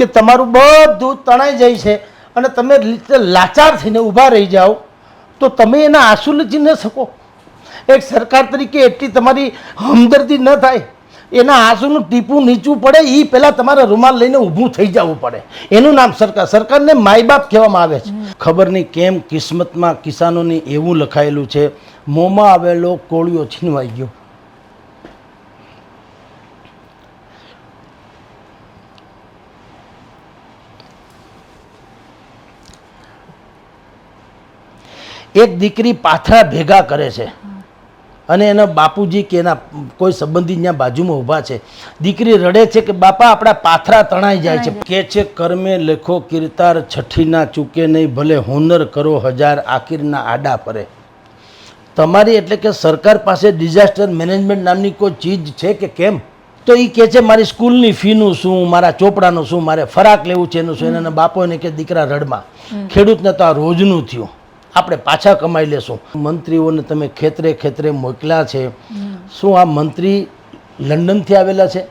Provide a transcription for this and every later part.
કે તમારું બધું તણાઈ જાય છે અને તમે લાચાર થઈને ઊભા રહી જાઓ, તો તમે એના આંસુ લચી ન શકો. એક સરકાર તરીકે એટલી તમારી હમદર્દી ન થાય. એના આંસુનું ટીપું નીચું પડે એ પહેલાં તમારે રૂમાલ લઈને ઊભું થઈ જવું પડે. એનું નામ સરકાર. સરકારને માય બાપ કહેવામાં આવે છે. ખબર નહીં કેમ કિસ્મતમાં કિસાનોની એવું લખાયેલું છે, મોંમાં આવેલો કોળિયો છીનવાઈ ગયો. એક દીકરી પાથરા ભેગા કરે છે. અને એના બાપુજી કે એના કોઈ સંબંધી ત્યાં બાજુમાં ઊભા છે. દીકરી રડે છે કે બાપા આપણા પાથરા તણાઈ જાય છે. કે છે કર્મે લેખો કીર્તાર છઠ્ઠીના ચૂકે નહીં ભલે હુનર કરો હજાર આખીરના આડા પરે. તમારી એટલે કે સરકાર પાસે ડિઝાસ્ટર મેનેજમેન્ટ નામની કોઈ ચીજ છે કે કેમ? તો એ કહે છે મારી સ્કૂલની ફીનું શું મારા ચોપડાનું શું મારે ફરાક લેવું છે એનું શું? એના બાપો એને કે દીકરા રડમાં. ખેડૂતને તો આ રોજનું થયું. આપણે પાછા કમાઈ લેશું. મંત્રીઓને તમે ખેતરે ખેતરે મોકલ્યા છે. શું આ મંત્રી લંડનથી આવેલા છે?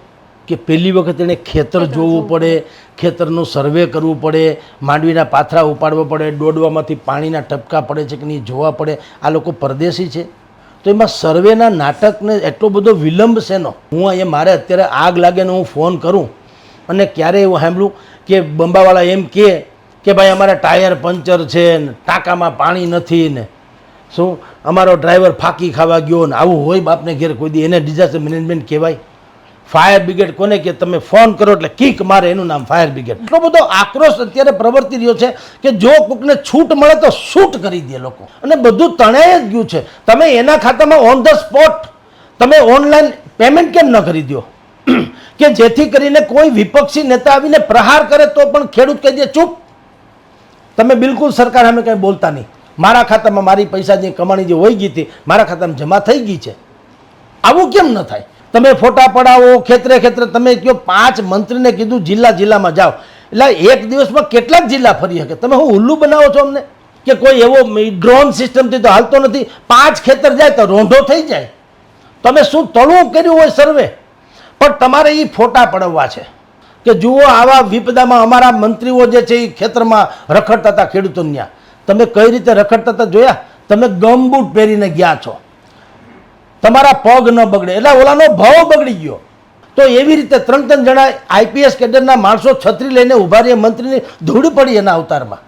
કે પહેલી વખત એણે ખેતર જોવું પડે ખેતરનું સર્વે કરવું પડે માંડવીના પાથરા ઉપાડવા પડે દોડવામાંથી પાણીના ટપકા પડે છે કે નહીં જોવા પડે. આ લોકો પરદેશી છે. તો એમાં સર્વેના નાટકને એટલો બધો વિલંબ શેનો હું અહીંયા મારે અત્યારે આગ લાગે ને હું ફોન કરું. અને ક્યારે એવું સાંભળું કે બંબાવાળા એમ કહે કે ભાઈ અમારા ટાયર પંચર છે ને ટાંકામાં પાણી નથી ને. શું? અમારો ડ્રાઈવર ફાંકી ખાવા ગયો ને આવું હોય બાપને ઘેર કોઈ દી એને ડિઝાસ્ટર મેનેજમેન્ટ કહેવાય. ફાયર બ્રિગેડ કોને કે તમે ફોન કરો એટલે કીક મારે, એનું નામ ફાયર બ્રિગેડ એટલો બધો આક્રોશ અત્યારે પ્રવર્તી રહ્યો છે કે જો કોકને છૂટ મળે તો શૂટ કરી દે લોકો. અને બધું તણાઈ જ ગયું છે. તમે એના ખાતામાં ઓન ધ સ્પોટ તમે ઓનલાઈન પેમેન્ટ કેમ ન કરી દો કે જેથી કરીને કોઈ વિપક્ષી નેતા આવીને પ્રહાર કરે તો પણ ખેડૂત કહી દે, ચૂપ. તમે બિલકુલ સરકાર સામે કંઈ બોલતા નહીં. મારા ખાતામાં મારી પૈસા જે કમાણી જે હોઈ ગઈ હતી, મારા ખાતામાં જમા થઈ ગઈ છે. આવું કેમ ન થાય? તમે ફોટા પડાવો, ખેતરે ખેતરે તમે કહો પાંચ મંત્રીને કીધું, જિલ્લા જિલ્લામાં જાઓ. એટલે એક દિવસમાં કેટલાક જિલ્લા ફરી શકે? તમે હું ઉલ્લુ બનાવો છો અમને? કે કોઈ એવો ડ્રોન સિસ્ટમથી તો હાલતો નથી. પાંચ ખેતર જાય તો રોંઢો થઈ જાય. તમે શું તળવું કર્યું હોય સર્વે? પણ તમારે એ ફોટા પડાવવા છે. કે જુઓ આવા વિપદામાં અમારા મંત્રીઓ જે છે એ ખેતરમાં રખડતા હતા ખેડૂતોને તમે કઈ રીતે રખડતા હતા જોયા? તમે ગમબૂટ પહેરીને ગયા છો. તમારા પગ ન બગડે. એટલે ઓલાનો ભાવ બગડી ગયો. તો એવી રીતે ત્રણ ત્રણ જણા આઈપીએસ કેડરના માણસો છત્રી લઈને ઊભા રહીએ મંત્રીની ધૂળ પડી એના અવતારમાં.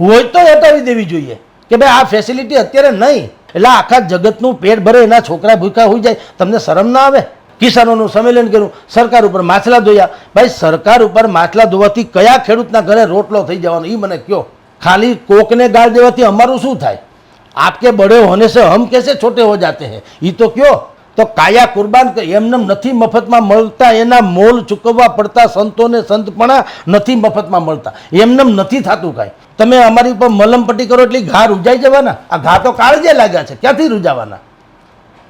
હોય તો હટાવી દેવી જોઈએ. કે ભાઈ આ ફેસિલિટી અત્યારે નહીં. એટલે આખા જગતનું પેટ ભરે એના છોકરા ભૂખ્યા હોઈ જાય. તમને શરમ ના આવે? કિસાનોનું સંમેલન કર્યું, સરકાર ઉપર માછલા ધોયા. ભાઈ, સરકાર ઉપર માછલા ધોવાથી કયા ખેડૂતના ઘરે રોટલો થઈ જવાનો? એ મને કહો ખાલી કોકને ગાળ દેવાથી અમારું શું થાય? આપકે બડે હોને સે હમ કેસે છોટે હો જાતે હે? એ તો કયો. તો કાયા કુરબાન એમને નથી મફતમાં મળતા, એના મોલ ચૂકવવા પડતા, સંતોને સંતપણા નથી મફતમાં મળતા. એમને નથી થતું કાંઈ. તમે અમારી ઉપર મલમપટ્ટી કરો એટલે ઘા રૂજાઈ જવાના? આ ઘા તો કાળજે લાગ્યા છે. ક્યાંથી રૂજાવાના?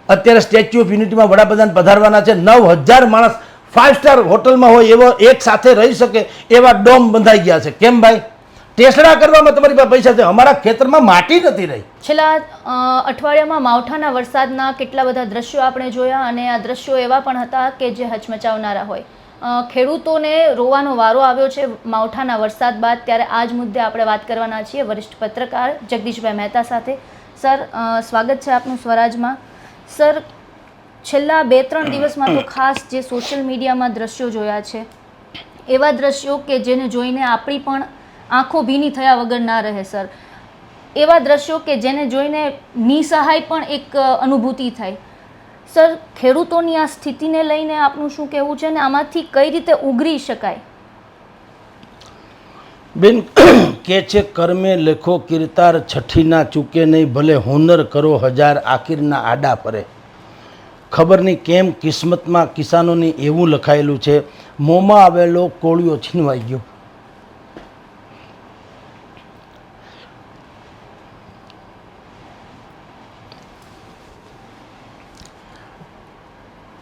અત્યારે સ્ટેચ્યુ ઓફ યુનિટીમાં વડાપ્રધાન પધારવાના છે. નવ હજાર માણસ ફાઇવ સ્ટાર હોટલમાં હોય એવો એક સાથે રહી શકે એવા ડોમ બંધાઈ ગયા છે. કેમ ભાઈ? ટેસડા કરવામાં તમારી પાસે પૈસા છે. અમારા ખેતરમાં માટી નથી રહી. છેલ્લા અઠવાડિયામાં માવઠાના વરસાદના કેટલા બધા દ્રશ્યો આપણે જોયા અને આ દ્રશ્યો એવા પણ હતા કે જે હચમચાવનારા હોય. ખેડૂતોને રોવાનો વારો આવ્યો છે માવઠાના વરસાદ બાદ. ત્યારે આ જ મુદ્દે આપણે વાત કરવાના છીએ વરિષ્ઠ પત્રકાર જગદીશભાઈ મહેતા સાથે. સર સ્વાગત છે આપનું સ્વરાજમાં. સર, છેલ્લા બે ત્રણ દિવસમાં તો ખાસ જે સોશિયલ મીડિયામાં દ્રશ્યો જોયા છે, એવા દ્રશ્યો કે જેને જોઈને આપણી પણ આંખો ભીની થયા વગર ના રહે, સર. એવા દ્રશ્યો કે જેને જોઈને નિસહાય પણ એક અનુભૂતિ થાય. સર, ખેડૂતોની આ સ્થિતિને લઈને આપનું શું કહેવું છે અને આમાંથી કઈ રીતે ઉગરી શકાય? બેન કે છે, કર્મે લેખો કિરતાર છઠ્ઠીના ચૂકે નહીં, ભલે હુનર કરો હજાર આખીરના આડા પરે. ખબર નહીં કેમ કિસ્મતમાં કિસાનોને એવું લખાયેલું છે, મોંમાં આવેલો કોળિયો છીનવાઈ ગયો.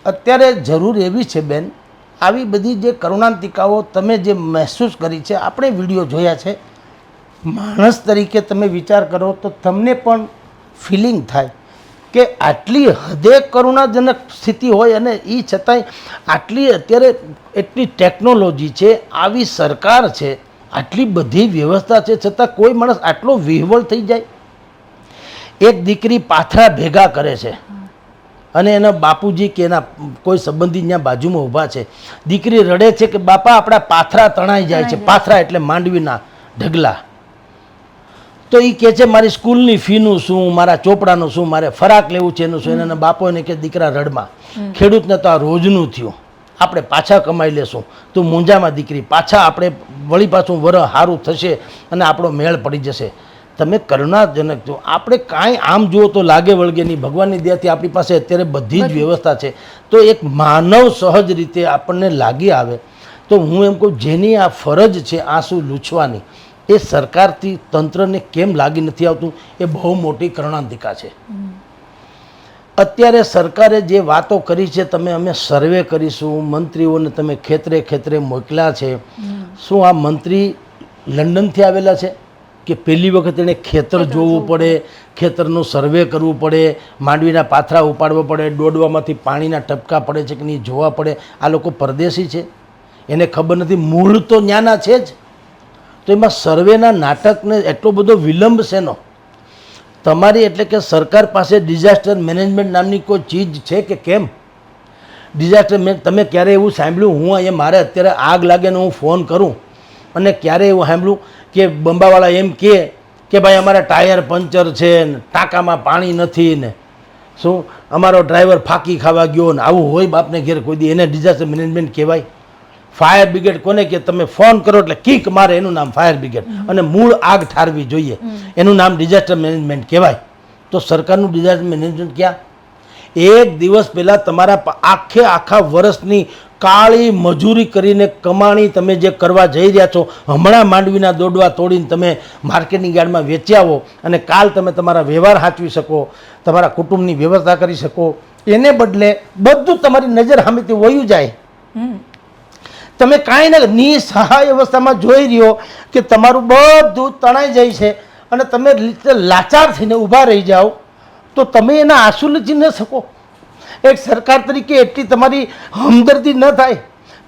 અત્યારે જરૂર એવી છે, બેન, આવી બધી જે કરુણાંતિકાઓ તમે જે મહેસૂસ કરી છે, આપણે વીડિયો જોયા છે માણસ તરીકે તમે વિચાર કરો તો તમને પણ ફિલિંગ થાય કે આટલી હદે કરુણાજનક સ્થિતિ હોય અને એ છતાંય આટલી અત્યારે એટલી ટેકનોલોજી છે આવી સરકાર છે આટલી બધી વ્યવસ્થા છે છતાં કોઈ માણસ આટલો વિહવળ થઈ જાય? એક દીકરી પાથરા ભેગા કરે છે અને એના બાપુજી કે એના કોઈ સંબંધી ત્યાં બાજુમાં ઊભા છે. દીકરી રડે છે કે બાપા આપણા પાથરા તણાઈ જાય છે. પાથરા એટલે માંડવીના ઢગલા. તો એ કહે છે મારી સ્કૂલની ફીનું શું મારા ચોપડાનું શું મારે ફરાક લેવું છે એનું શું? એના બાપો એને કે દીકરા રડમાં ખેડૂતને તો આ રોજનું થયું. આપણે પાછા કમાઈ લેશું. તું મૂંઝામાં દીકરી પાછા આપણે વળી પાછું વર સારું થશે અને આપણો મેળ પડી જશે. તમે કરુણાજનક છો. આપણે કાંઈ આમ જુઓ તો લાગે વળગે નહીં. ભગવાનની દયાથી આપણી પાસે અત્યારે બધી જ વ્યવસ્થા છે. તો એક માનવ સહજ રીતે આપણને લાગી આવે. તો હું એમ કહું જેની આ ફરજ છે આંસુ લૂછવાની એ સરકારથી તંત્રને કેમ લાગી નથી આવતું? એ બહુ મોટી કરણાંતિકા છે. અત્યારે સરકારે જે વાતો કરી છે તમે અમે સર્વે કરીશું મંત્રીઓને તમે ખેતરે ખેતરે મોકલ્યા છે. શું આ મંત્રી લંડનથી આવેલા છે? કે પહેલી વખત એણે ખેતર જોવું પડે ખેતરનું સર્વે કરવું પડે માંડવીના પાથરા ઉપાડવા પડે દોડવામાંથી પાણીના ટપકા પડે છે કે નહીં જોવા પડે? આ લોકો પરદેશી છે. એને ખબર નથી મૂળ તો જ્ઞાના છે જ. તો એમાં સર્વેના નાટકને એટલો બધો વિલંબ શેનો તમારી એટલે કે સરકાર પાસે ડિઝાસ્ટર મેનેજમેન્ટ નામની કોઈ ચીજ છે કે કેમ? ડિઝાસ્ટર મેં તમે ક્યારે એવું સાંભળ્યું? હું અહીંયા મારે અત્યારે આગ લાગે ને હું ફોન કરું અને ક્યારે એવું સાંભળ્યું કે બંબાવાળા એમ કહે કે ભાઈ અમારા ટાયર પંચર છે ને ટાંકામાં પાણી નથી ને શું? અમારો ડ્રાઈવર ફાંકી ખાવા ગયો ને આવું હોય બાપને ઘેર કોઈ દી. એને ડિઝાસ્ટર મેનેજમેન્ટ કહેવાય? ફાયર બ્રિગેડ કોને કે તમે ફોન કરો એટલે કીક મારે. એનું નામ ફાયર બ્રિગેડ. અને મૂળ આગ ઠારવી જોઈએ. એનું નામ ડિઝાસ્ટર મેનેજમેન્ટ કહેવાય. તો સરકારનું ડિઝાસ્ટર મેનેજમેન્ટ ક્યાં? એક દિવસ પહેલાં તમારા આખે આખા વર્ષની કાળી મજૂરી કરીને કમાણી તમે જે કરવા જઈ રહ્યા છો હમણાં માંડવીના દોડવા તોડીને તમે માર્કેટિંગ યાર્ડમાં વેચી આવો અને કાલ તમે તમારા વ્યવહાર સાચવી શકો તમારા કુટુંબની વ્યવસ્થા કરી શકો. એને બદલે બધું તમારી નજર સામેથી વયું જાય. તમે કાંઈ ના નિસહાય અવસ્થામાં જોઈ રહ્યો કે તમારું બધું તણાઈ જાય છે અને તમે લાચાર થઈને ઊભા રહી જાઓ તો તમે એના આંસુ લચી ન શકો. એક સરકાર તરીકે એટલી તમારી હમદર્દી ન થાય.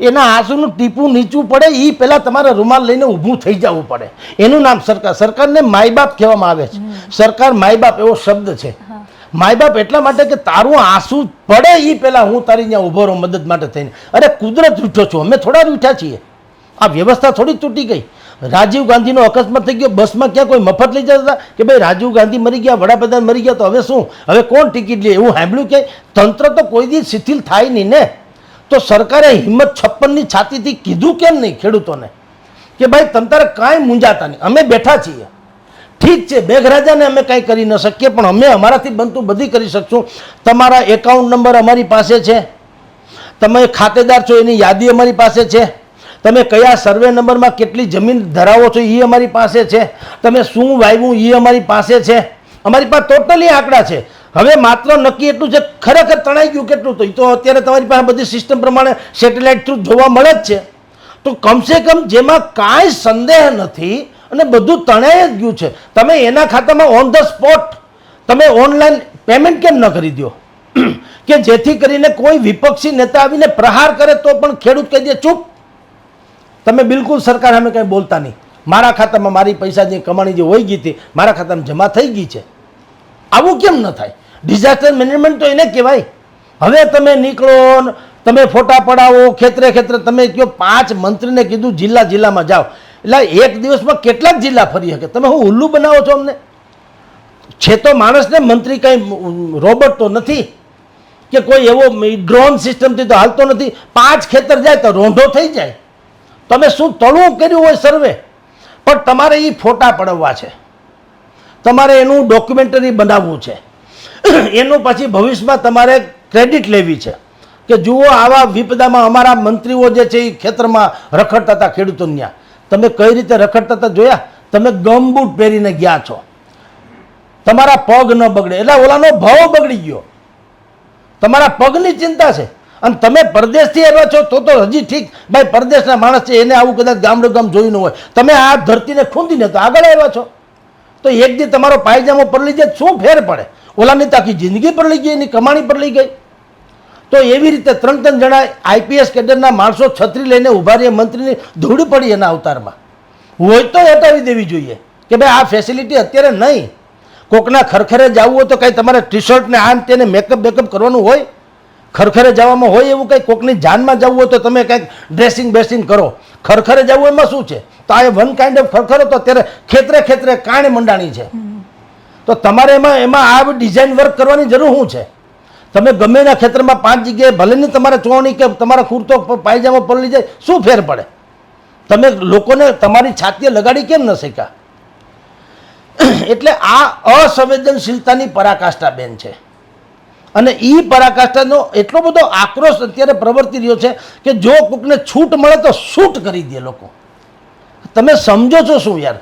એના આંસુનું ટીપું નીચું પડે એ પહેલાં તમારે રૂમાલ લઈને ઊભું થઈ જવું પડે. એનું નામ સરકાર. સરકારને માય બાપ કહેવામાં આવે છે. સરકાર માય બાપ એવો શબ્દ છે. માય બાપ એટલા માટે કે તારું આંસુ પડે એ પહેલાં હું તારી ત્યાં ઊભો રહું મદદ માટે થઈને. અરે કુદરત રૂઠો છું, અમે થોડા રૂઠ્યા છીએ. આ વ્યવસ્થા થોડી તૂટી ગઈ. રાજીવ ગાંધીનો અકસ્માત થઈ ગયો, બસમાં ક્યાં કોઈ મફત લઈ જતા હતા કે ભાઈ રાજીવ ગાંધી મરી ગયા, વડાપ્રધાન મરી ગયા, તો હવે શું? હવે કોણ ટિકિટ લે? એવું સાંભળ્યું કે તંત્ર તો કોઈ દી શિથિલ થાય નહીં ને. તો સરકારે હિંમત છપ્પનની છાતીથી કીધું કેમ નહીં ખેડૂતોને? કે ભાઈ તંત્ર કાંઈ મૂંઝાતા નહીં. અમે બેઠા છીએ. ઠીક છે, મેઘરાજાને અમે કાંઈ કરી ન શકીએ, પણ અમે અમારાથી બનતું બધી કરી શકશું. તમારા એકાઉન્ટ નંબર અમારી પાસે છે. તમે ખાતેદાર છો, એની યાદી અમારી પાસે છે. તમે કયા સર્વે નંબરમાં કેટલી જમીન ધરાવો છો એ અમારી પાસે છે. તમે શું વાવ્યું એ અમારી પાસે છે. અમારી પાસે ટોટલી આંકડા છે. હવે માત્ર નક્કી એટલું છે, ખરેખર તણાઈ ગયું કેટલું? તો એ તો અત્યારે તમારી પાસે બધી સિસ્ટમ પ્રમાણે સેટેલાઇટ થ્રુ જોવા મળે જ છે. તો કમસે કમ જેમાં કાંઈ સંદેહ નથી અને બધું તણાઈ જ ગયું છે. તમે એના ખાતામાં ઓન ધ સ્પોટ તમે ઓનલાઈન પેમેન્ટ કેમ ન કરી દો કે જેથી કરીને કોઈ વિપક્ષી નેતા આવીને પ્રહાર કરે તો પણ ખેડૂત કહી દે, ચૂપ. તમે બિલકુલ સરકાર સામે કંઈ બોલતા નહીં. મારા ખાતામાં મારી પૈસા જે કમાણી જે હોઈ ગઈ હતી, મારા ખાતામાં જમા થઈ ગઈ છે. આવું કેમ ન થાય? ડિઝાસ્ટર મેનેજમેન્ટ તો એને કહેવાય. હવે તમે નીકળો તમે ફોટા પડાવો, ખેતરે ખેતરે તમે કહો પાંચ મંત્રીને કીધું, જિલ્લા જિલ્લામાં જાઓ. એટલે એક દિવસમાં કેટલાક જિલ્લા ફરી શકે. તમે હું ઉલ્લુ બનાવો છો અમને? છે તો માણસને મંત્રી કંઈ રોબોટ તો નથી કે કોઈ એવો ડ્રોન સિસ્ટમથી તો હાલતો નથી. પાંચ ખેતર જાય તો રોંઢો થઈ જાય. તમે શું તળવું કર્યું હોય સર્વે? પણ તમારે એ ફોટા પડવવા છે. તમારે એનું ડોક્યુમેન્ટરી બનાવવું છે. એનું પછી ભવિષ્યમાં તમારે ક્રેડિટ લેવી છે. કે જુઓ આવા વિપદામાં અમારા મંત્રીઓ જે છે એ ખેતરમાં રખડતા હતા ખેડૂતો ત્યાં. તમે કઈ રીતે રખડતા હતા જોયા? તમે ગમબૂટ પહેરીને ગયા છો. તમારા પગ ન બગડે. એટલે ઓલાનો ભાવ બગડી ગયો. તમારા પગની ચિંતા છે. અને તમે પરદેશથી આવ્યા છો, તો તો હજી ઠીક. ભાઈ, પરદેશના માણસ છે, એને આવું કદાચ ગામડું ગામ જોયું ન હોય. તમે આ ધરતીને ખૂંદીને તો આગળ આવ્યા છો. તો એક દી તમારો પાયજામો પરલી જાય શું ફેર પડે? ઓલાની તો આખી જિંદગી પર લઈ ગઈ, એની કમાણી પર લઈ ગઈ. તો એવી રીતે ત્રણ ત્રણ જણા આઈપીએસ કેડરના માણસો છત્રી લઈને ઊભા રહીએ મંત્રીની ધૂળ પડી એના અવતારમાં. હોય તો હટાવી દેવી જોઈએ કે ભાઈ આ ફેસિલિટી અત્યારે નહીં. કોકના ખરખરે જવું હોય તો કંઈ તમારે ટી શર્ટ ને આમ તેને મેકઅપ બેકઅપ કરવાનું હોય. ખરખરે જવામાં હોય એવું કંઈ કોકની જાનમાં જવું હોય તો તમે કંઈક ડ્રેસિંગ બેસિંગ કરો. ખરખરે જવું એમાં શું છે? તો આ વન કાઇન્ડ ઓફ ખરખરો તો અત્યારે ખેતરે ખેતરે કાણે મંડાણી છે. તો તમારે એમાં એમાં આ ડિઝાઇન વર્ક કરવાની જરૂર શું છે? તમે ગમે એના ખેતરમાં પાંચ જગ્યાએ ભલે ને તમારે ચોણી કે તમારા કુર્તો પાયજામો પલળી જાય, શું ફેર પડે? તમે લોકોને તમારી છાતીએ લગાડી કેમ ન શીખ્યા? એટલે આ અસંવેદનશીલતાની પરાકાષ્ઠા બેન છે. અને એ પરાકાષ્ઠાનો એટલો બધો આક્રોશ અત્યારે પ્રવર્તી રહ્યો છે કે જો કોકને છૂટ મળે તો શૂટ કરી દે લોકો. તમે સમજો છો શું યાર?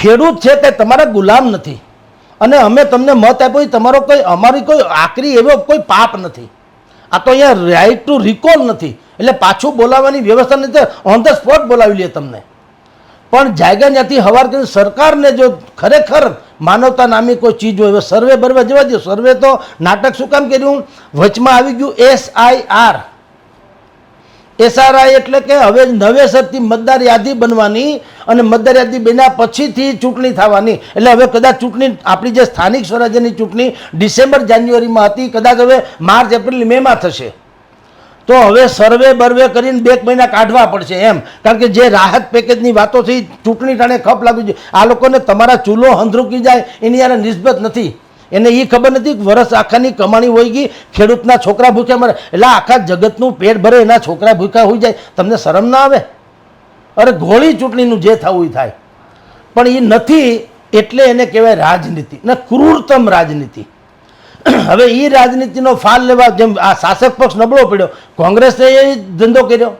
ખેડૂત છે તે તમારા ગુલામ નથી. અને અમે તમને મત આપ્યો તમારો કોઈ, અમારી કોઈ આકરી એવો કોઈ પાપ નથી. આ તો અહીંયા રાઇટ ટુ રિકોલ નથી. એટલે પાછું બોલાવવાની વ્યવસ્થા નથી. ઓન ધ સ્પોટ બોલાવી લે તમને. પણ જાયગા ત્યાંથી હવાર કરી સરકારને જો ખરેખર માનવતા નામી કોઈ ચીજ હોય સર્વે બરવે જવા દો સર્વે તો નાટક શું કામ કર્યું? વચમાં આવી ગયું એસ આઈ આર એસઆરઆઈ એટલે કે હવે નવેસરથી મતદાર યાદી બનવાની અને મતદાર યાદી બન્યા પછીથી ચૂંટણી થવાની. એટલે હવે કદાચ ચૂંટણી આપણી જે સ્થાનિક સ્વરાજ્યની ચૂંટણી ડિસેમ્બર જાન્યુઆરીમાં હતી, કદાચ હવે માર્ચ, એપ્રિલ મેમાં થશે. તો હવે સર્વે બર્વે કરીને બે મહિના કાઢવા પડશે એમ. કારણ કે જે રાહત પેકેજની વાતો છે ચૂંટણી ટાણે ખપ લાગી જોઈએ. આ લોકોને તમારા ચૂલો હંધરૂકી જાય, એની યાર નિસ્બત નથી. એને એ ખબર નથી વરસ આખાની કમાણી હોઈ ગઈ, ખેડૂતના છોકરા ભૂખ્યા મરે. એટલે આખા જગતનું પેટ ભરે, એના છોકરા ભૂખ્યા હોઈ જાય. તમને શરમ ના આવે? અરે ઘોળી ચૂંટણીનું જે થવું એ થાય. પણ એ નથી એટલે એને કહેવાય રાજનીતિ. ને ક્રૂરતમ રાજનીતિ. હવે એ રાજનીતિનો ફાલ લેવા જેમ આ શાસક પક્ષ નબળો પડ્યો. કોંગ્રેસે એ ધંધો કર્યો.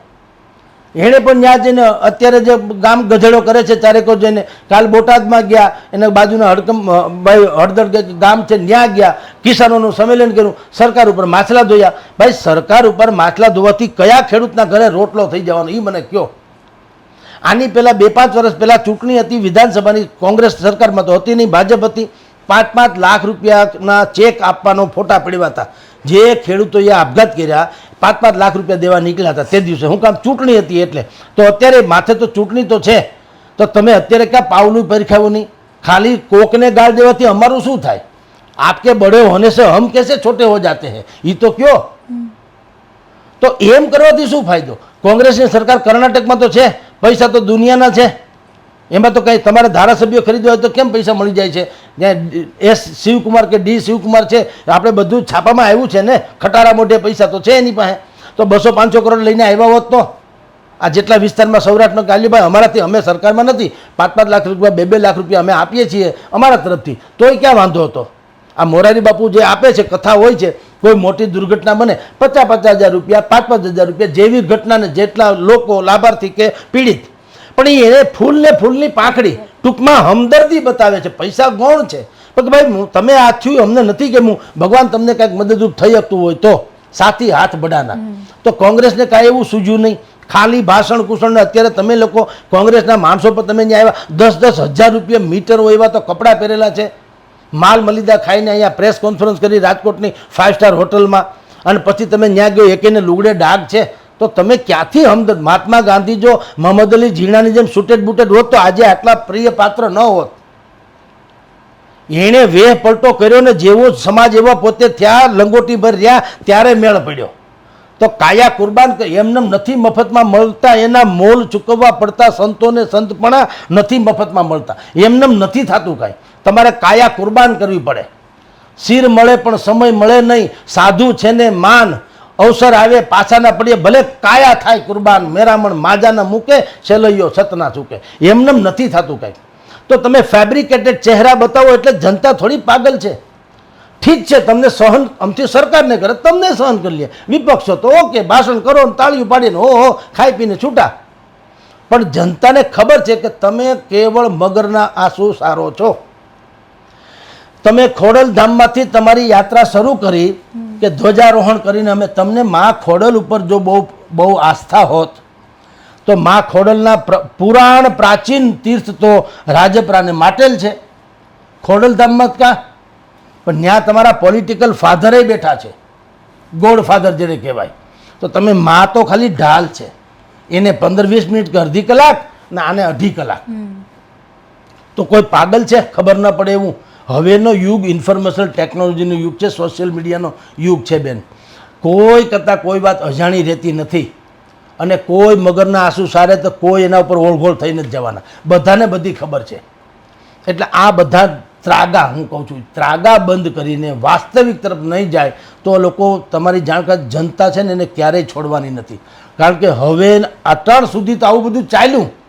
એણે પણ ત્યાં જઈને અત્યારે જે ગામ ગધેડો કરે છે, ચારેકો જઈને કાલ બોટાદમાં ગયા, એને બાજુના હડકમ ભાઈ હળદર ગામ છે, ત્યાં ગયા, કિસાનોનું સંમેલન કર્યું, સરકાર ઉપર માછલા ધોયા. ભાઈ, સરકાર ઉપર માછલા ધોવાથી કયા ખેડૂતના ઘરે રોટલો થઈ જવાનો? એ મને કહો આની પહેલાં બે પાંચ વર્ષ પહેલાં ચૂંટણી હતી, વિધાનસભાની કોંગ્રેસ સરકારમાં તો હતી નહીં, ભાજપ હતી. પાંચ પાંચ લાખ રૂપિયાના ચેક આપવાનો ફોટા પડ્યા હતા. જે ખેડૂતોએ આપઘાત કર્યા પાંચ પાંચ લાખ રૂપિયા દેવા નીકળ્યા હતા તે દિવસે. હું કામ ચૂંટણી હતી એટલે. તો અત્યારે માથે તો ચૂંટણી તો છે. તો તમે અત્યારે ક્યાં પાવલું પરખાવો નહીં? ખાલી કોકને ગાળ દેવાથી અમારું શું થાય? આપકે બડે હોને સે, હમ કેસે છોટે હો જાતે હે? એ તો કયો? તો એમ કરવાથી શું ફાયદો? કોંગ્રેસની સરકાર કર્ણાટકમાં તો છે, પૈસા તો દુનિયાના છે. એમાં તો કંઈ તમારે ધારાસભ્યો ખરીદવા હોય તો કેમ પૈસા મળી જાય છે? જ્યાં એસ શિવકુમાર કે ડી શિવકુમાર છે, આપણે બધું છાપામાં આવ્યું છે ને, ખટારા મોઢે પૈસા તો છે એની પાસે. તો બસો પાંચસો કરોડ લઈને આવ્યા હોત તો? આ જેટલા વિસ્તારમાં સૌરાષ્ટ્રનો કાલીભાઈ અમારાથી અમે સરકારમાં નથી. પાંચ પાંચ લાખ રૂપિયા, બે બે લાખ રૂપિયા અમે આપીએ છીએ અમારા તરફથી. તોય ક્યાં વાંધો હતો? આ મોરારી બાપુ જે આપે છે, કથા હોય છે, કોઈ મોટી દુર્ઘટના બને, પચાસ પચાસ હજાર રૂપિયા, પાંચ પાંચ હજાર રૂપિયા જેવી ઘટનાને જેટલા લોકો લાભાર્થી કે પીડિત પણ એ ફૂલ ને ફૂલની પાંખડી. ટૂંકમાં હમદર્દી બતાવે છે. પૈસા ગૌણ છે. પણ ભાઈ તમે આ થયું અમને નથી કે હું ભગવાન તમને કાંઈક મદદરૂપ થઈ શકતું હોય તો. સાથી હાથ બડાના. તો કોંગ્રેસને કાંઈ એવું સૂજ્યું નહીં. ખાલી ભાષણ કુષણ અત્યારે તમે લોકો કોંગ્રેસના માણસો પર તમે ત્યાં આવ્યા. દસ દસ હજાર રૂપિયા મીટર હોય એવા તો કપડાં પહેરેલા છે. માલ મલિદા ખાઈને અહીંયા પ્રેસ કોન્ફરન્સ કરી રાજકોટની ફાઇવ સ્ટાર હોટલમાં અને પછી તમે ત્યાં ગયો એકેને લુગડે ડાઘ છે. તો તમે ક્યાંથી હમદર્દ? મહાત્મા ગાંધી જો મોહમ્મદ અલી ઝીણાની જેમ સુટેડ બુટેડ હોત તો આજે આટલા પ્રિય પાત્ર ન હોત. એણે વેહ પલટો કર્યો ને જેવો સમાજ એવા પોતે થયા લંગોટી ભર રહ્યા, ત્યારે મેળ પડ્યો. તો કાયા કુરબાન એમને નથી મફતમાં મળતા, એના મોલ ચૂકવવા પડતા સંતોને સંતપણા નથી મફતમાં મળતા. એમને નથી થતું કાંઈ. તમારે કાયા કુરબાન કરવી પડે. શિર મળે પણ સમય મળે નહીં. સાધુ છે ને માન. અવસર આવે પાછાના પડીએ. ભલે કાયા થાય કુરબાન, મેરામણ માજાના મૂકે સેલૈયો સતના ચૂકે. એમને નથી થતું કાંઈ. તો તમે ફેબ્રિકેટેડ ચહેરા બતાવો એટલે જનતા થોડી પાગલ છે. ઠીક છે, તમને સહન અમથી સરકારને કરે, તમને સહન કરી લે. વિપક્ષો તો ઓકે, ભાષણ કરો ને તાળીઓ પાડીને હો હો ખાઈ પીને છૂટા. પણ જનતાને ખબર છે કે તમે કેવળ મગરના આંસુ સારો છો. તમે ખોડલધામમાંથી તમારી યાત્રા શરૂ કરી. કે ધ્વજારોહણ કરીને અમે તમને મા ખોડલ ઉપર જો બહુ બહુ આસ્થા હોત તો મા ખોડલના પુરાણ પ્રાચીન તીર્થ તો રાજપરાને માટેલ છે. ખોડલ ધામમાં કા પણ ત્યાં તમારા પોલિટિકલ ફાધરે બેઠા છે. ગોડ ફાધર જેને કહેવાય. તો તમે મા તો ખાલી ઢાલ છે. એને પંદર વીસ મિનિટ કે અડધી કલાક ને આને અઢી કલાક. તો કોઈ પાગલ છે? ખબર ન પડે એવું. હવેનો યુગ ઇન્ફોર્મેશન ટેકનોલોજીનો યુગ છે સોશિયલ મીડિયાનો યુગ છે બેન. કોઈ કરતાં કોઈ વાત અજાણી રહેતી નથી અને કોઈ મગરના આંસુ સારે તો કોઈ એના ઉપર ઓળઘોળ થઈને જ જવાના. બધાને બધી ખબર છે. એટલે આ બધા ત્રાગા, હું કહું છું, ત્રાગા બંધ કરીને વાસ્તવિક તરફ નહીં જાય તો લોકો તમારી જાણકાર જનતા છે ને એને ક્યારેય છોડવાની નથી. કારણ કે હવે અત્યાર સુધી તો આવું બધું ચાલ્યું.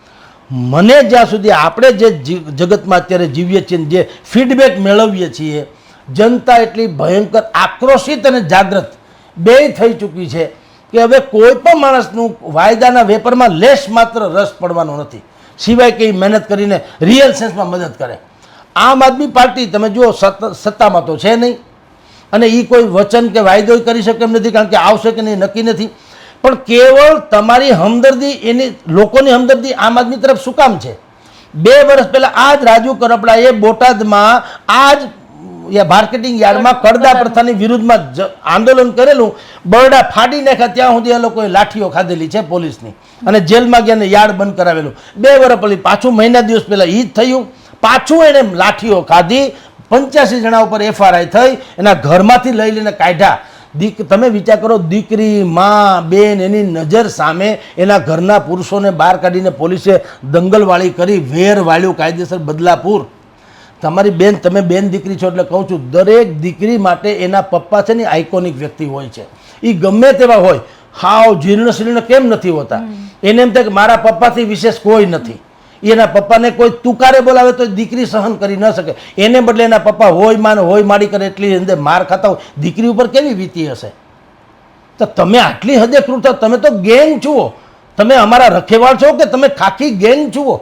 મને જ્યાં સુધી આપણે જે જગતમાં અત્યારે જીવીએ છીએ જે ફીડબેક મેળવીએ છીએ, જનતા એટલી ભયંકર આક્રોશિત અને જાગૃત બે થઈ ચૂકી છે કે હવે કોઈ પણ માણસનું વાયદાના વેપારમાં લેશ માત્ર રસ પડવાનો નથી. સિવાય કે મહેનત કરીને રિયલ સેન્સમાં મદદ કરે. આમ આદમી પાર્ટી, તમે જુઓ સત્તા- સત્તામાં તો છે નહીં. અને એ કોઈ વચન કે વાયદો કરી શકે એમ નથી કારણ કે આવશે કે નહીં, નક્કી નથી. પણ કેવળ તમારી હમદર્દી એની લોકોની હમદર્દી આમ આદમી તરફ શું કામ છે? બે વર્ષ પહેલા આ જ રાજુ કરપડાએ બોટાદમાં આ જ માર્કેટિંગ યાર્ડમાં કરદા પ્રથાની વિરુદ્ધમાં આંદોલન કરેલું. બરડા ફાડી નાખ્યા ત્યાં સુધી એ લોકોએ લાઠીઓ ખાધેલી છે પોલીસની અને જેલમાં ગયા યાર્ડ બંધ કરાવેલું. બે વર્ષ પછી પાછું મહિના દિવસ પહેલાં ઈ જ થયું. પાછું એણે લાઠીઓ ખાધી. પંચ્યાસી જણા ઉપર એફઆરઆઈ થઈ. એના ઘરમાંથી લઈ લઈને કાઢ્યા. દીક તમે વિચાર કરો દીકરી માં બેન એની નજર સામે એના ઘરના પુરુષોને બહાર કાઢીને પોલીસે દંગલવાળી કરી વેર વાળ્યું કાયદેસર બદલાપુર. તમારી બેન તમે બેન દીકરી છો એટલે કહું છું દરેક દીકરી માટે એના પપ્પા છે ને આઇકોનિક વ્યક્તિ હોય છે. એ ગમે તેવા હોય હાવ જીર્ણ શીર્ણ કેમ નથી હોતા? એને એમ થાય કે મારા પપ્પાથી વિશેષ કોઈ નથી. એના પપ્પાને કોઈ તુકારે બોલાવે તો દીકરી સહન કરી ન શકે. એને બદલે એના પપ્પા હોય માને હોય માડી કરે એટલી અંદર માર ખાતા હોય. દીકરી ઉપર કેવી વીતી હશે? તો તમે આટલી હદે ક્રૂર તમે તો ગેંગ છુઓ. તમે અમારા રખેવાળ છો કે તમે ખાખી ગેંગ છુઓ?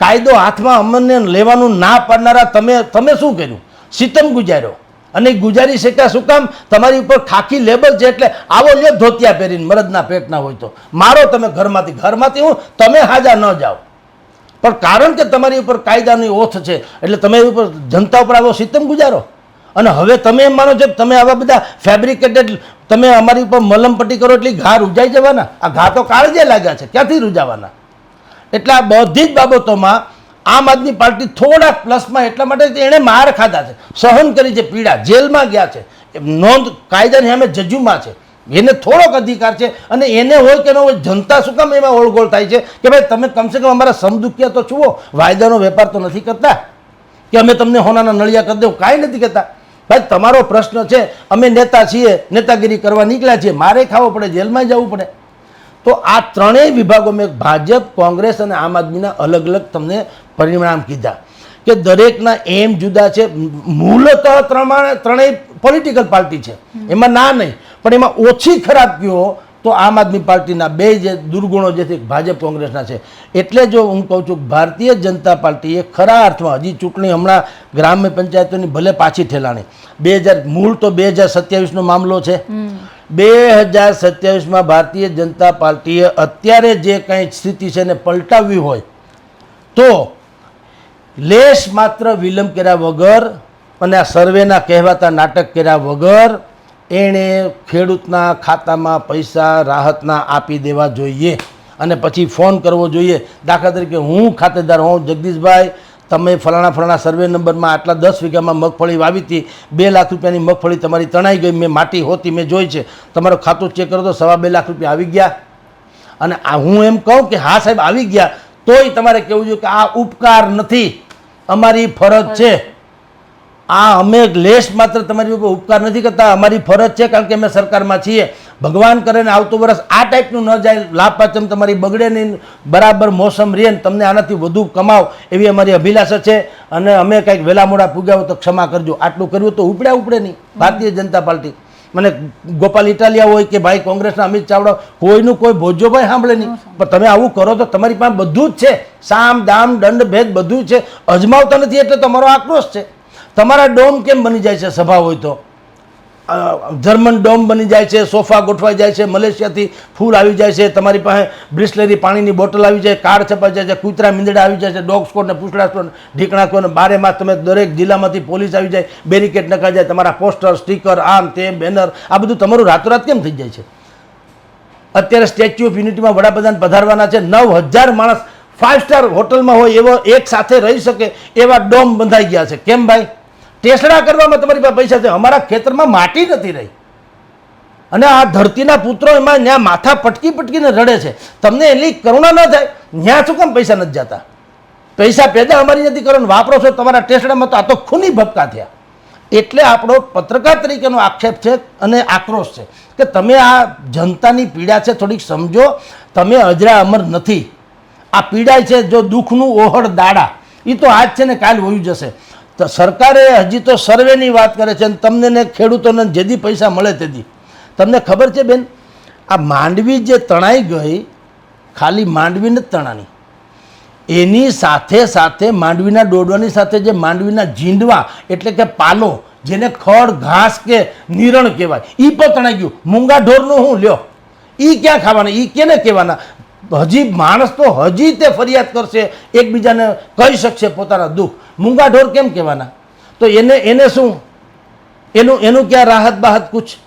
કાયદો હાથમાં અમને લેવાનું ના પાડનારા તમે તમે શું કર્યું? સિતમ ગુજાર્યો. અને ગુજારી શક્યા શું કામ? તમારી ઉપર ખાખી લેબલ છે એટલે આવો લ્યો ધોતિયા પહેરીને, મરદના પેટના હોય તો. મારો તમે ઘરમાંથી ઘરમાંથી હું, તમે હાજા ન જાઓ. પણ કારણ કે તમારી ઉપર કાયદાની ઓથ છે, એટલે તમે ઉપર જનતા ઉપર આવો સિતમ ગુજારો. અને હવે તમે એમ માનો છો કે તમે આવા બધા ફેબ્રિકેટેડ તમે અમારી ઉપર મલમપટ્ટી કરો એટલે ઘા રૂજાઈ જવાના? આ ઘા તો કાળજે લાગ્યા છે, ક્યાંથી રૂજાવાના? એટલે આ બધી જ બાબતોમાં આમ આદમી પાર્ટી થોડા પ્લસમાં એટલા માટે એણે માર ખાધા છે. સહન કરી છે પીડા જેલમાં ગયા છે નોંધ કાયદાની સામે જજુમાં છે. એને થોડોક અધિકાર છે અને એને હોય કે ન હોય જનતા શું કામ એમાં ઓળગોળ થાય છે? કે ભાઈ તમે કમસે કમ અમારા સમદુખ્યા તો છુઓ વાયદાનો વેપાર તો નથી કરતા. કે અમે તમને હોનાના નળિયા કરી દઉં કાંઈ નથી કહેતા ભાઈ તમારો પ્રશ્ન છે અમે નેતા છીએ નેતાગીરી કરવા નીકળ્યા છીએ મારે ખાવો પડે જેલમાં જવું પડે. તો આ ત્રણેય વિભાગો મેં ભાજપ કોંગ્રેસ અને આમ આદમીના અલગ અલગ તમને પરિણામ કીધા. કે દરેકના એમ જુદા છે મૂળતઃ ત્રણે ત્રણેય પોલિટિકલ પાર્ટી છે. એમાં ના નહીં. પણ એમાં ઓછી ખરાબ કયો તો આમ આદમી પાર્ટીના બે જે દુર્ગુણો જે છે ભાજપ કોંગ્રેસના છે. એટલે જો હું કહું છું ભારતીય જનતા પાર્ટીએ ખરા અર્થમાં હજી ચૂંટણી હમણાં ગ્રામ્ય પંચાયતોની ભલે પાછી ઠેલાણી. બે હજાર મૂળ તો બે હજાર સત્યાવીસનો મામલો છે. બે હજાર સત્યાવીસમાં ભારતીય જનતા પાર્ટીએ અત્યારે જે કંઈ સ્થિતિ છે એને પલટાવવી હોય તો લેશ માત્ર વિલંબ કર્યા વગર અને આ સર્વેના કહેવાતા નાટક કર્યા વગર એણે ખેડૂતના ખાતામાં પૈસા રાહતના આપી દેવા જોઈએ અને પછી ફોન કરવો જોઈએ. દાખલા તરીકે હું ખાતેદાર હોઉં, જગદીશભાઈ, તમે ફલાણા ફલાણા સર્વે નંબરમાં આટલા દસ વીઘામાં મગફળી વાવી હતી બે લાખ રૂપિયાની મગફળી તમારી તણાઈ ગઈ, મેં માટી હોતી, મેં જોઈ છે. તમારું ખાતું ચેક કરો તો સવા બે લાખ રૂપિયા આવી ગયા. અને હું એમ કહું કે હા સાહેબ, આવી ગયા. તોય તમારે કહેવું જોઈએ કે આ ઉપકાર નથી. અમારી ફરજ છે. આ અમે લેશ માત્ર તમારી ઉપર ઉપકાર નથી કરતા અમારી ફરજ છે કારણ કે અમે સરકારમાં છીએ. ભગવાન કરે ને આવતું વર્ષ આ ટાઈપનું ન જાય લાભ પાચમ તમારી બગડે નહીં બરાબર મોસમ રહે ને તમને આનાથી વધુ કમાવ એવી અમારી અભિલાષા છે. અને અમે કંઈક વહેલા મોડા પૂગ્યા હોય તો ક્ષમા કરજો. આટલું કર્યું તો ઉપડ્યા ઉપડે નહીં ભારતીય જનતા પાર્ટી. મને ગોપાલ ઇટાલિયા હોય કે ભાઈ કોંગ્રેસના અમિત ચાવડા કોઈનું કોઈ ભોજોભાઈ સાંભળે નહીં. પણ તમે આવું કરો તો તમારી પાસે બધું જ છે. સામ દામ દંડ ભેદ બધું જ છે. અજમાવતા નથી એટલે તમારો આક્રોશ છે. તમારા ડોમ કેમ બની જાય છે સભા હોય તો? જર્મન ડોમ બની જાય છે, સોફા ગોઠવાઈ જાય છે, મલેશિયાથી ફૂલ આવી જાય છે, તમારી પાસે બ્રિસ્લેરી પાણીની બોટલ આવી જાય કાર છપાઈ જાય છે, કૂતરા મીંદડા આવી જાય છે, ડોગ સ્કોડ ને પૂછડા સ્કોડ ઢીકણા સ્કોડ બારે માસ તમે દરેક જિલ્લામાંથી પોલીસ આવી જાય, બેરિકેડ નખાઈ જાય, તમારા પોસ્ટર, સ્ટીકર, આમ તે બેનર, આ બધું તમારું રાતોરાત કેમ થઈ જાય છે? અત્યારે સ્ટેચ્યુ ઓફ યુનિટીમાં વડાપ્રધાન પધારવાના છે, નવ હજાર માણસ ફાઇવ સ્ટાર હોટલમાં હોય એવો એક સાથે રહી શકે એવા ડોમ બંધાઈ ગયા છે. કેમ ભાઈ? ટેસડા કરવામાં તમારી પાસે પૈસા છે. અમારા ખેતરમાં માટી નથી રહી. અને આ ધરતીના પુત્રો એમાં ત્યાં માથા પટકી પટકીને રડે છે. તમને એની કરુણા ન થાય ત્યાં શું કેમ પૈસા નથી જતા? પૈસા પેદા અમારી નથી કરો વાપરો છો તમારા ટેસડામાં તો આ તો ખૂની ભપકા થયા. એટલે આપણો પત્રકાર તરીકેનો આક્ષેપ છે અને આક્રોશ છે કે તમે આ જનતાની પીડા છે થોડીક સમજો. તમે અજરા અમર નથી. આ પીડા છે જો દુઃખનું ઓહળ દાડા. એ તો આજ છે ને કાલ વયું જશે. તો સરકારે હજી તો સર્વેની વાત કરે છે અને તમને ને ખેડૂતોને જેથી પૈસા મળે તેથી તમને ખબર છે બેન, આ માંડવી જે તણાઈ ગઈ, ખાલી માંડવી જ તણાની. એની સાથે સાથે માંડવીના ડોડવાની સાથે જે માંડવીના ઝીંડવા, એટલે કે પાલો, જેને ખડ, ઘાસ કે નીરણ કહેવાય એ પણ તણાઈ ગયું. મૂંગા ઢોરનું હું લ્યો. એ ક્યાં ખાવાના? એ કેને કહેવાના? હજી માણસ તો હજી તે ફરિયાદ કરશે, એકબીજાને કહી શકશે પોતાના દુઃખ. મૂંગા ઢોર કેમ કહેવાના? તો એને એને શું? એનું એનું ક્યાં રાહત બાહત કુછ?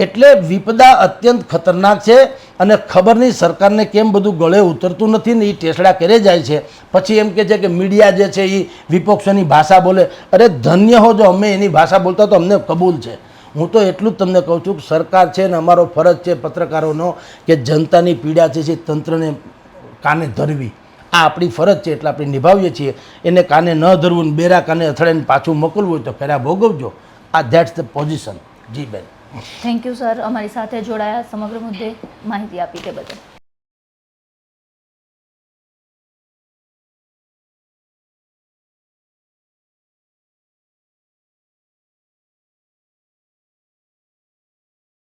એટલે વિપદા અત્યંત ખતરનાક છે અને ખબર નહીં સરકારને કેમ બધું ગળે ઉતરતું નથી ને એ ટેસડા કરે જાય છે? પછી એમ કે છે કે મીડિયા જે છે એ વિપક્ષોની ભાષા બોલે. અરે ધન્ય હો જો અમે એની ભાષા બોલતા તો અમને કબૂલ છે. હું તો એટલું જ તમને કહું છું કે સરકાર છે ને અમારો ફરજ છે પત્રકારોનો કે જનતાની પીડા છે એ તંત્રને કાને ધરવી. આ આપણી ફરજ છે એટલે આપણે નિભાવીએ છીએ. એને કાને ન ધરવું ને બેરા કાને અથડાઈને પાછું મોકલવું હોય તો ફેરા ભોગવજો. આ ધેટ્સ ધ પોઝિશન. જી બેન. થેન્ક યુ સર અમારી સાથે જોડાયા. સમગ્ર મુદ્દે માહિતી આપી તે બદલ.